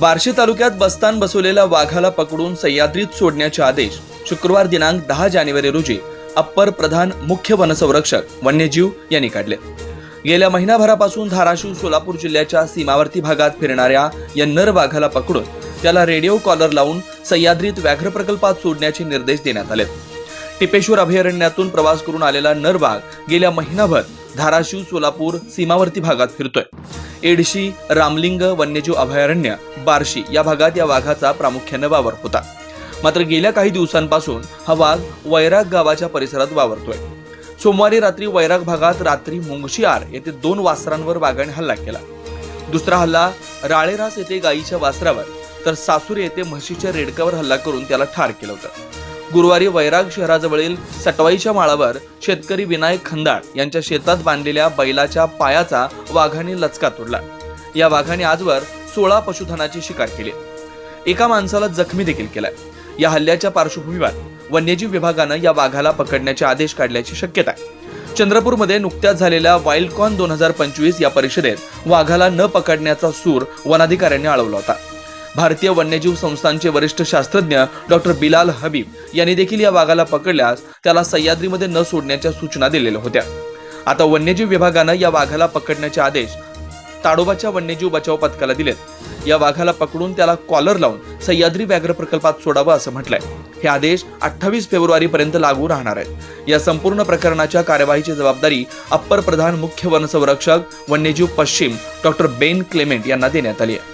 बार्शी तालुक्यात बस्तान बसवलेल्या वाघाला पकडून सह्याद्रीत सोडण्याचे आदेश शुक्रवार दिनांक दहा जानेवारी रोजी अप्पर प्रधान मुख्य वनसंरक्षक वन्यजीव यांनी काढले. गेल्या महिनाभरापासून धाराशिव सोलापूर जिल्ह्याच्या सीमावर्ती भागात फिरणाऱ्या या नर वाघाला पकडून त्याला रेडिओ कॉलर लावून सह्याद्रीत व्याघ्र प्रकल्पात सोडण्याचे निर्देश देण्यात आले टिपेश्वर अभयारण्यातून प्रवास करून आलेला नर वाघ गेल्या महिनाभर धाराशिव सोलापूर सीमावर्ती भागात फिरतोय. एडशी रामलिंग वन्यजीव अभयारण्य बार्शी या भागात या वाघाचा प्रामुख्याने वावर होता. मात्र गेल्या काही दिवसांपासून हा वाघ वैराग गावाच्या परिसरात वावरतोय. सोमवारी रात्री वैराग भागात रात्री मुंगशियार येथे दोन वासरांवर वाघाने हल्ला केला. दुसरा हल्ला राळेरास येथे गायीच्या वासरावर तर सासूर येथे म्हशीच्या रेडकावर हल्ला करून त्याला ठार केलं होतं. गुरुवारी वैराग शहराजवळील सटवाईच्या माळावर शेतकरी विनायक खंदाळ यांच्या शेतात बांधलेल्या बैलाच्या पायाचा वाघाने लचका तोडला. या वाघाने आजवर सोळा पशुधनाची शिकार केली. एका माणसाला जखमी देखील केलाय. या हल्ल्याच्या पार्श्वभूमीवर वन्यजीव विभागानं या वाघाला पकडण्याचे आदेश काढल्याची शक्यता आहे. चंद्रपूरमध्ये नुकत्याच झालेल्या वाईल्डकॉन दोन हजार पंचवीस या परिषदेत वाघाला न पकडण्याचा सूर वनाधिकाऱ्यांनी आळवला होता. भारतीय वन्यजीव संस्थांचे वरिष्ठ शास्त्रज्ञ डॉक्टर बिलाल हबीब यांनी देखील या वाघाला पकडल्यास त्याला सह्याद्रीमध्ये न सोडण्याच्या सूचना दिलेल्या होत्या. आता वन्यजीव विभागानं या वाघाला पकडण्याचे आदेश ताडोबाच्या वन्यजीव बचाव पथकाला दिलेत. या वाघाला पकडून त्याला कॉलर लावून सह्याद्री व्याघ्र प्रकल्पात सोडावं असं म्हटलंय. हे आदेश अठ्ठावीस फेब्रुवारी पर्यंत लागू राहणार आहेत. या संपूर्ण प्रकरणाच्या कार्यवाहीची जबाबदारी अप्पर प्रधान मुख्य वनसंरक्षक वन्यजीव पश्चिम डॉक्टर बेन क्लेमेंट यांना देण्यात आली आहे.